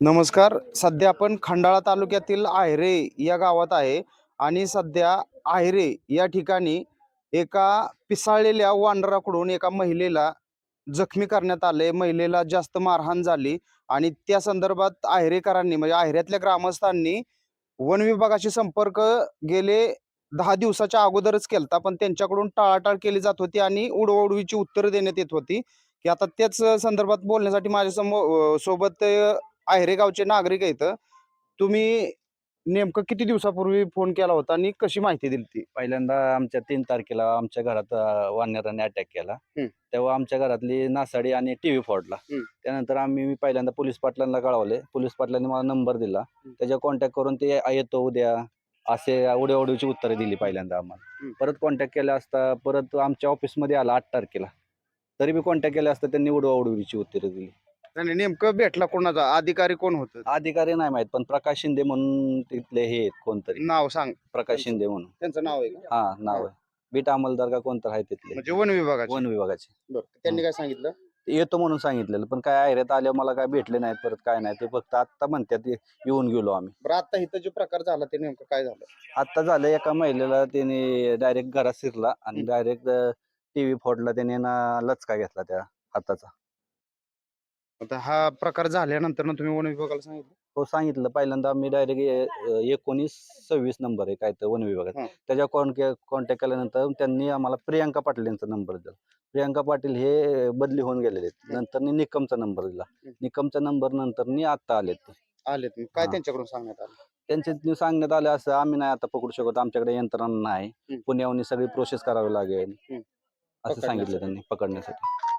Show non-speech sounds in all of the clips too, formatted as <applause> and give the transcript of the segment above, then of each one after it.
नमस्कार. सध्या आपण खंडाळा तालुक्यातील आयरे या गावात आहे आणि सध्या आयरे या ठिकाणी एका पिसाळलेल्या वानराकडून एका महिलेला जखमी करण्यात आले. महिलेला जास्त मारहाण झाली आणि त्या संदर्भात आहिरेकरांनी म्हणजे आहिऱ्यातल्या ग्रामस्थांनी वन विभागाशी संपर्क गेले दहा दिवसाच्या अगोदरच केलता पण त्यांच्याकडून टाळाटाळ केली जात होती आणि उडवडवीची उत्तरं देण्यात येत होती. की आता त्याच संदर्भात बोलण्यासाठी माझ्यासमोर सोबत आहिरे गावचे नागरिक आहेत. तुम्ही नेमकं किती दिवसापूर्वी फोन केला होता आणि कशी माहिती दिली ती? पहिल्यांदा आमच्या तीन तारखेला आमच्या घरात वानराने अटॅक केला. तेव्हा आमच्या घरातली नासाडी आणि टीव्ही फोडला. त्यानंतर आम्ही मी पहिल्यांदा पोलीस पाटलांना कळवले. पोलीस पाटलांनी मला नंबर दिला. त्याच्यावर कॉन्टॅक्ट करून ते "आ, येतो उद्या. असे उड्याउडीची उत्तरे दिली पहिल्यांदा आम्हाला. परत कॉन्टॅक्ट केला असता परत आमच्या ऑफिसमध्ये आला आठ तारखेला. तरी बी कॉन्टॅक्ट केला असता त्यांनी उडवाउडवीची उत्तरे दिली. आणि नेमकं भेटला कोणाचा? अधिकारी कोण होत? अधिकारी नाही माहीत पण प्रकाश शिंदे म्हणून तिथले हे आहेत कोणतरी. नाव सांग. प्रकाश शिंदे म्हणून. त्यांचं नाव आहे का? हा नाव आहे. बीट अंमलदार का कोणतर आहे तिथले? म्हणजे वन विभागाचे. वन विभागाचे. बरं. त्यांनी काय सांगितलं? येतो म्हणून सांगितलेलं पण काय आयऱ्यात आल्यावर मला काय भेटले नाहीत परत काय नाही ते फक्त आत्ता म्हणतात ये- येऊन गेलो आम्ही. बरं आता इथं जो प्रकार झाला ते नेमकं काय झालं? आत्ता झालं एका महिलेला त्याने डायरेक्ट घरात शिरला आणि डायरेक्ट टीव्ही फोडला त्याने ना लचका घेतला त्या हाताचा. आता हा प्रकार झाल्यानंतर ना तुम्ही वन विभागाला सांगितलं हो सांगितलं पहिल्यांदा मी डायरेक्ट एकोणीस सव्वीस नंबर आहे काय तर वन विभागात. त्याच्या कॉन्टॅक्ट केल्यानंतर त्यांनी आम्हाला प्रियांका पाटील यांचा नंबर दिला प्रियांका पाटील हे बदली होऊन गेलेले आहेत. नंतर निकमचा नंबर दिला. निकमचा नंबर नंतर आत्ता आलेत ते आले तुम्ही काय. त्यांच्याकडून सांगण्यात आलं त्यांचे सांगण्यात आलं असं आम्ही नाही आता पकडू शकत आमच्याकडे यंत्रणा नाही. पुण्याहून सगळी प्रोसेस करावी लागेल. असं सांगितलं. त्यांनी पकडण्यासाठी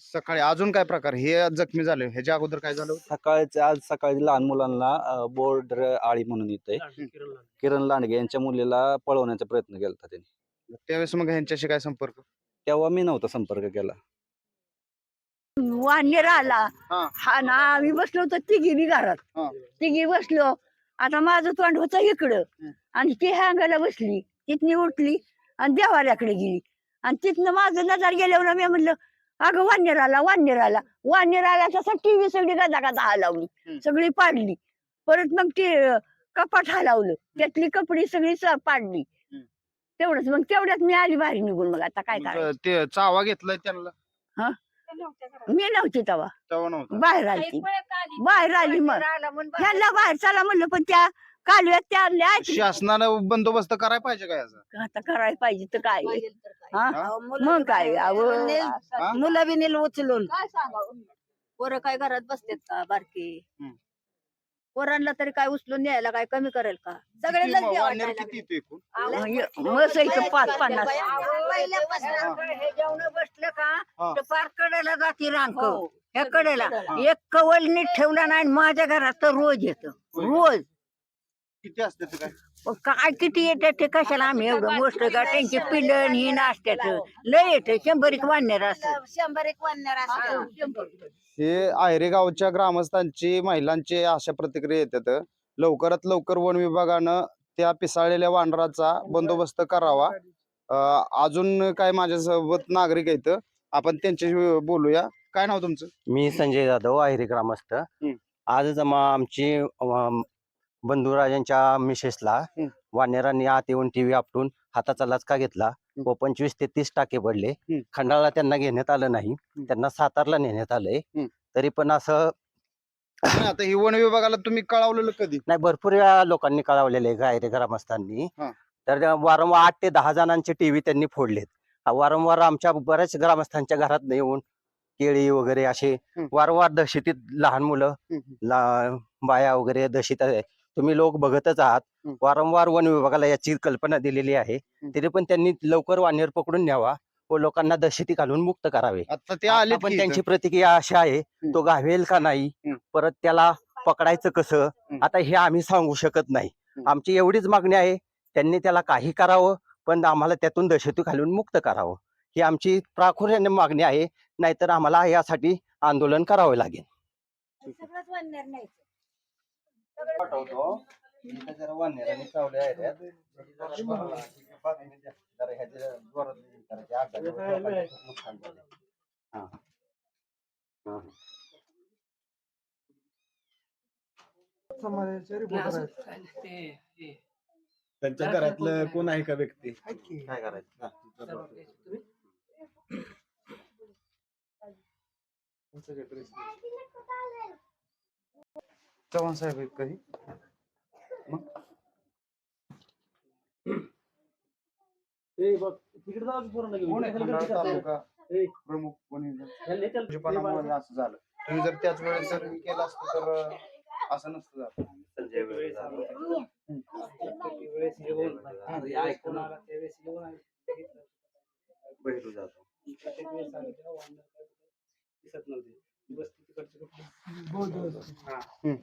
सकाळी अजून काय प्रकार? हे जखमी झाले. ह्याच्या अगोदर काय झालं? सकाळचे आज सकाळी लहान मुलांना बोर्ड आळी म्हणून येते किरण लांडगे. यांच्या मुलीला पळवण्याचा प्रयत्न केला होता त्यांनी त्यावेळेस मग ह्यांच्याशी काय संपर्क? तेव्हा मी नव्हता संपर्क केला. वानेर आला हा. हा ना आम्ही बसलो होतो तिघी बी घरात. हा. तिघी बसलो. आता माझं तोंड होतं इकडं. हं. आणि ती हँगाला बसली. तिथनी उठली आणि देवाऱ्याकडे गेली. आणि तिथनं माझं नजर गेल्यावर मी म्हणलं अगं वानेर आला वानेर आला वानेर आला तसा टीव्ही सगळी गादा गादा हलावली हं. सगळी पाडली. परत मग ते कपाट हलावलं त्यातली कपडी सगळी स- पाडली. हं. तेवढंच. मग तेवढ्यात मी आली बाहेर निघून मग आता काय करायचं? ते चावा घेतलाय त्यांना. मी नव्हती तेव्हा. बाहेर आली. बाहेर आली मग. ह्यांना बाहेर चला म्हणलं पण त्या कालव्यात ऐकली. शासनानं बंदोबस्त करायला पाहिजे काय याचा आता करायला पाहिजे तर काय हा? हा? मग काय अहो, हा? मुलं बी नेल उचलून काय सांगावं? पोरं काय घरात बसतात का बारकी हम्म. पोरांना तरी काय उचलून न्यायला काय कमी करेल का सगळे किती लस मग द्यावं वानर लागले. किती येतो एकूण मग मस इथं पाच पन्नास हे जेवण बसलं का हा. तर पार कडेला जाती रांक हो. ह्या कडेला. एक कवल नीट ठेवला नाही आणि माझ्या घरात तर रोज येत. रोज किती असते ते काय? मग काय किती येतात ते कशाला आम्ही एवढं मोस्ट का? त्यांची पिल्लन ही नाश्त्यात लय येतं शंभर एक वाढणार असं शंभर एक वन्यर हे. आयरे गावच्या ग्रामस्थांची महिलांची अशा प्रतिक्रिया येतात. लवकरात लवकर वन विभागानं त्या पिसाळलेल्या वानराचा बंदोबस्त करावा. अं, अजून काय माझ्यासोबत नागरिक आहेत आपण त्यांच्याशी बोलूया. काय नाव तुमचं? मी संजय जाधव आहिरे ग्रामस्थ. आजच आम- आमची अम, बंधुराजांच्या मिसेसला हम्म. वानेरांनी आत येऊन टीव्ही आपटून हाताचा लचका घेतला व पंचवीस ते तीस टाके पडले हम्म. खंडाळा त्यांना घेण्यात आलं नाही त्यांना सातारला नेण्यात आलंय. तरी पण असं नाही, <coughs> आता ही वन विभागाला तुम्ही कळवलेलं कधी नाही भरपूर वेळा लोकांनी कळवलेले आहे आहिरे ग्रामस्थांनी हा. तर त्या वारंवार आठ ते दहा जणांचे टीव्ही त्यांनी फोडलेत हा वारंवार आमच्या बऱ्याच ग्रामस्थांच्या घरात येऊन केळी वगैरे असे. वारंवार दहशतीत लहान मुलं. ला बाया वगैरे दशीत आहे तुम्ही लोक बघतच आहात. वारंवार वन विभागाला याची कल्पना दिलेली आहे. तरी पण त्यांनी लवकर वानेर पकडून न्यावा व लोकांना दहशती घालून मुक्त करावे. आता ते आता आले पण त्यांची प्रतिक्रिया अशी आहे तो गावेल का नाही. परत त्याला पकडायचं कसं? आता हे आम्ही सांगू शकत नाही. आमची एवढीच मागणी आहे त्यांनी त्याला काही करावं पण आम्हाला त्यातून दहशती घालून मुक्त करावं. ही आमची प्राखुर्याने मागणी आहे नाहीतर आम्हाला यासाठी आंदोलन करावं लागेल. सगळंच नाही पाठवतो इथं जरा वानेरांनी चावले आहेत जरा ह्याच्या जोरात करायचे. नुकसान. हा. हा. समाजाचे त्यांच्या घरातलं कोण आहे का व्यक्ती. काय करायचं चव्हाण साहेब आहेत काही। कोण आहे? खंडाळा तालुका प्रमुख कोणी? भाजीपालामुळे असं झालं. तुम्ही जर त्याच वेळेस जर हे केलं असतं तर असं नसतं झालं. संजय वेळे झालं. बहिरू जातो. बौद्ध होते. हम्म.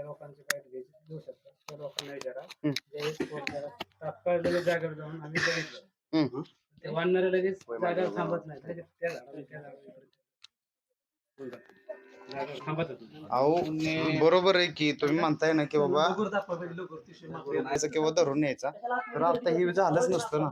लोकांचे काय घेऊ शकतात त्या लोकांना विचारा ज्यावेळेस कोर्ट जरा तात्काळ लगेच जागेवर जाऊन आम्ही बघितलं हम्म. ते वाढणारे लगेच जागेवर थांबत नाही लगेच त्या झाडावर त्या झाडावर इकडे. जागेवर थांबतच नाही. अहो बरोबर आहे की तुम्ही म्हणताय ना की बाबा किंवा धरून न्यायचा तर आता हे झालंच नसतं ना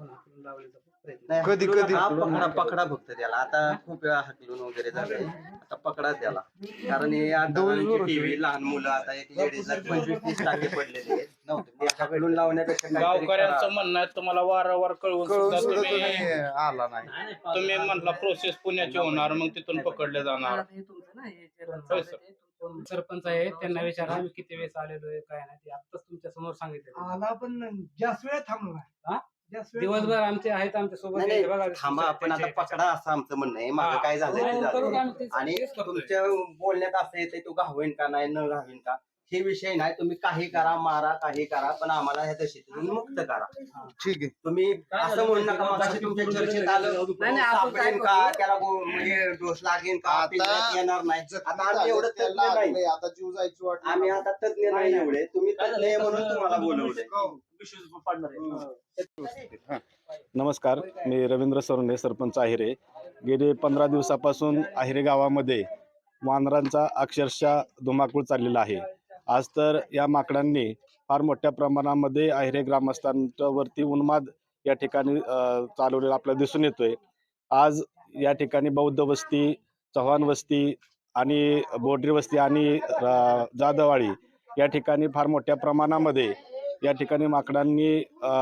हाकलून लावण्याचा प्रयत्न नाही, कधी- कधी हा, पकडा. पकडा फक्त त्याला आता खूप वेळा हकलून वगैरे झालंय आता पकडा त्याला कारण हे आता टीव्ही लहान मुलं आता एक लेडीजला पंचवीस तीस टाके पडलेले आहेत. नव्हते. ते हकलून लावण्यापेक्षा काहीतरी करा. गावकऱ्यांचं म्हणणं आहे तुम्हाला वारंवार कळवून कळून सुद्धा सुद्धा तुम्ही आला नाही तुम्ही म्हटला प्रोसेस पुण्याची होणार मग तिथून पकडले जाणार आता हे तुमचं ना, हे जे होय, सर. तुमचं सरपंच आहे त्यांना विचारा आम्ही किती वेळेस आलेलो आहे काय नाही ते आताच तुमच्यासमोर सांगितलं आला पण जास्त वेळ थांबलो हा? दिवसभर आमचे आहेत आमच्यासोबत नाही, हे नाही, बघा, थांबा आपण आता पकडा असं आमचं म्हणणं आहे. मागं काय झालं ते हो, करू झालं आम्ही तेच- आणि तेच करतोय. तुमच्या बोलण्यात असं येते तो घावेन का नाही न घावेन का? हे विषय नाही तुम्ही काही करा मारा काही करा पण आम्हाला ह्या दशेतून मुक्त करा. ठीक आहे. तुम्ही असं म्हणू नका मग. तुमच्या चर्चेत आलं. नाही, नाही, आपण काय सापडेन का त्याला गो- म्हणजे दोष लागेन का? आता पिंजऱ्यात येणार नाही. आता आम्ही एवढं तज्ञ नाही. लागलंय, आता जीव जायची वाट आम्ही आता तज्ञ नाही एवढे. तुम्ही तज्ञ आहे म्हणून तुम्हाला बोलवले. नमस्कार. मी रवींद्र सरणे सरपंच आहिरे. गेले पंधरा दिवसापासून आहिरे गावामध्ये वानरांचा अक्षरशः धुमाकूळ चाललेला आहे. आज तर या माकडांनी फार मोठ्या प्रमाणामध्ये आहिरे ग्रामस्थांवरती उन्माद या ठिकाणी चालवलेला आपल्याला दिसून येतोय. आज या ठिकाणी बौद्ध वस्ती चव्हाण वस्ती आणि बोडरी वस्ती आणि अ, या ठिकाणी फार मोठ्या प्रमाणामध्ये या ठिकाणी माकडांनी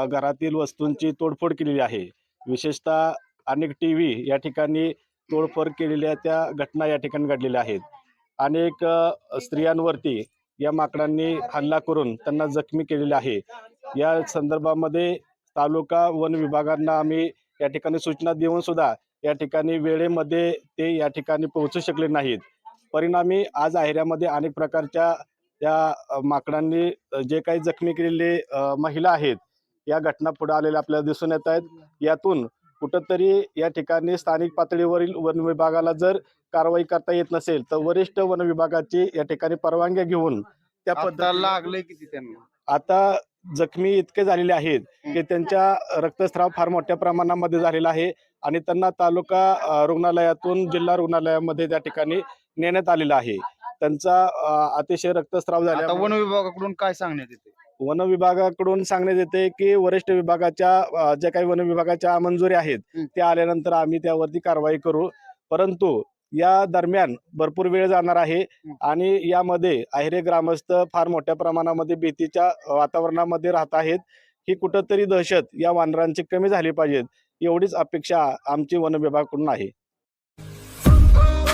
घरातील वस्तूंची तोडफोड केलेली आहे. विशेषतः अनेक टी व्ही या ठिकाणी तोडफोड केलेल्या त्या घटना या ठिकाणी घडलेल्या आहेत. अनेक स्त्रियांवरती या माकडांनी हल्ला करून त्यांना जखमी केलेले आहे. या संदर्भामध्ये तालुका वन विभागांना आम्ही या ठिकाणी सूचना देऊन सुद्धा या ठिकाणी वेळेमध्ये ते या ठिकाणी पोहोचू शकले नाहीत. परिणामी आज आहेऱ्यामध्ये अनेक प्रकारच्या या माकडांनी जे काही जखमी केलेले महिला आहेत या घटना पुढे आलेल्या आपल्याला दिसून येत आहेत. यातून कुठंतरी या ठिकाणी स्थानिक पातळीवरील वन विभागाला जर कारवाई करता येत नसेल तर वरिष्ठ वन विभागाची या ठिकाणी परवानग्या घेऊन त्या आता पद्धतीने लागलंय किती त्यांना? आता जखमी इतके झालेले आहेत की त्यांच्या रक्तस्राव फार मोठ्या प्रमाणामध्ये झालेला आहे आणि त्यांना तालुका रुग्णालयातून जिल्हा रुग्णालयामध्ये त्या ठिकाणी नेण्यात आलेलं आहे. त्यांचा अतिशय रक्तस्राव झाला वन विभागाकडून काय सांगण्यात येते वन विभागाकडून सांगण्यात येते की वरिष्ठ विभागाच्या ज्या काही वन विभागाच्या मंजुरी आहेत. त्या आल्यानंतर आम्ही त्यावरती कारवाई करू. परंतु या दरम्यान भरपूर वेळ जाणार आहे आणि यामध्ये आहिरे ग्रामस्थ फार मोठ्या प्रमाणामध्ये भीतीच्या वातावरणामध्ये राहत आहेत. ही कुठंतरी दहशत या वानरांची कमी झाली पाहिजेत एवढीच अपेक्षा आमची वन विभागाकडून आहे.